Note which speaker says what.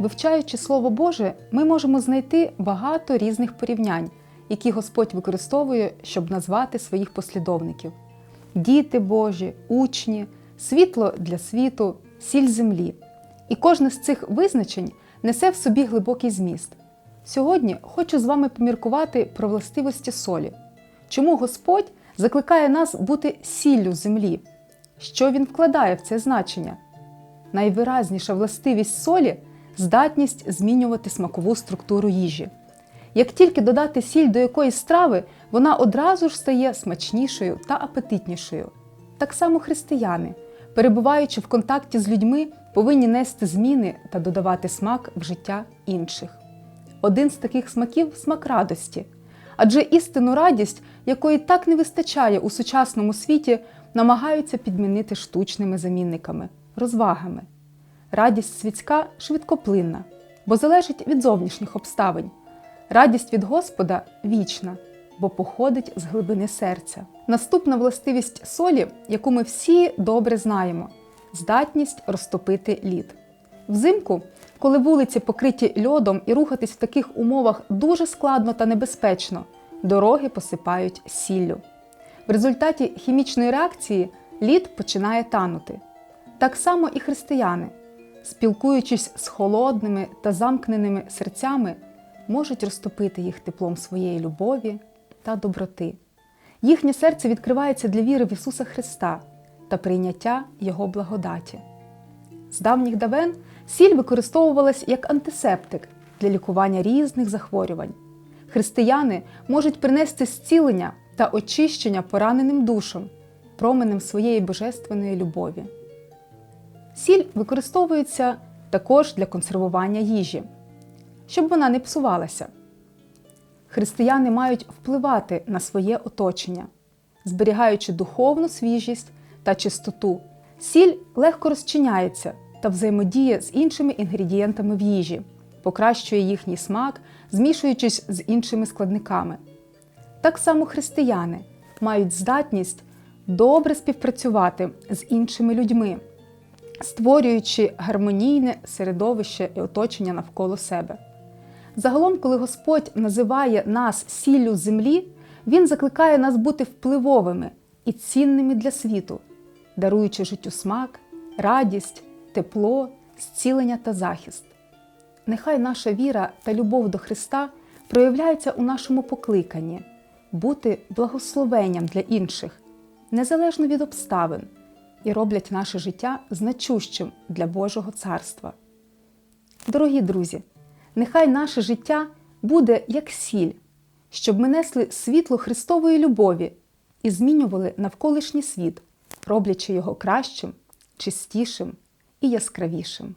Speaker 1: Вивчаючи Слово Боже, ми можемо знайти багато різних порівнянь, які Господь використовує, щоб назвати своїх послідовників: діти Божі, учні, світло для світу, сіль землі. І кожне з цих визначень несе в собі глибокий зміст. Сьогодні хочу з вами поміркувати про властивості солі. Чому Господь закликає нас бути сіллю землі? Що він вкладає в це значення? Найвиразніша властивість солі здатність змінювати смакову структуру їжі. Як тільки додати сіль до якоїсь страви, вона одразу ж стає смачнішою та апетитнішою. Так само християни, перебуваючи в контакті з людьми, повинні нести зміни та додавати смак в життя інших. Один з таких смаків смак радості. Адже істинну радість, якої так не вистачає у сучасному світі, намагаються підмінити штучними замінниками, розвагами. Радість світська швидкоплинна, бо залежить від зовнішніх обставин. Радість від Господа вічна, бо походить з глибини серця. Наступна властивість солі, яку ми всі добре знаємо здатність розтопити лід. Взимку, коли вулиці покриті льодом і рухатись в таких умовах дуже складно та небезпечно, дороги посипають сіллю. В результаті хімічної реакції лід починає танути. Так само і християни, спілкуючись з холодними та замкненими серцями, можуть розтопити їх теплом своєї любові та доброти. Їхнє серце відкривається для віри в Ісуса Христа та прийняття Його благодаті. З давніх давен сіль використовувалась як антисептик для лікування різних захворювань. Християни можуть принести зцілення та очищення пораненим душам, променем своєї божественної любові. Сіль використовується також для консервування їжі, щоб вона не псувалася. Християни мають впливати на своє оточення, зберігаючи духовну свіжість та чистоту. Сіль легко розчиняється та взаємодіє з іншими інгредієнтами в їжі, покращує їхній смак, змішуючись з іншими складниками. Так само християни мають здатність добре співпрацювати з іншими людьми, створюючи гармонійне середовище і оточення навколо себе. Загалом, коли Господь називає нас сіллю землі, Він закликає нас бути впливовими і цінними для світу, даруючи життю смак, радість, тепло, зцілення та захист. Нехай наша віра та любов до Христа проявляються у нашому покликанні бути благословенням для інших, незалежно від обставин, і роблять наше життя значущим для Божого царства. Дорогі друзі, нехай наше життя буде як сіль, щоб ми несли світло Христової любові і змінювали навколишній світ, роблячи його кращим, чистішим і яскравішим.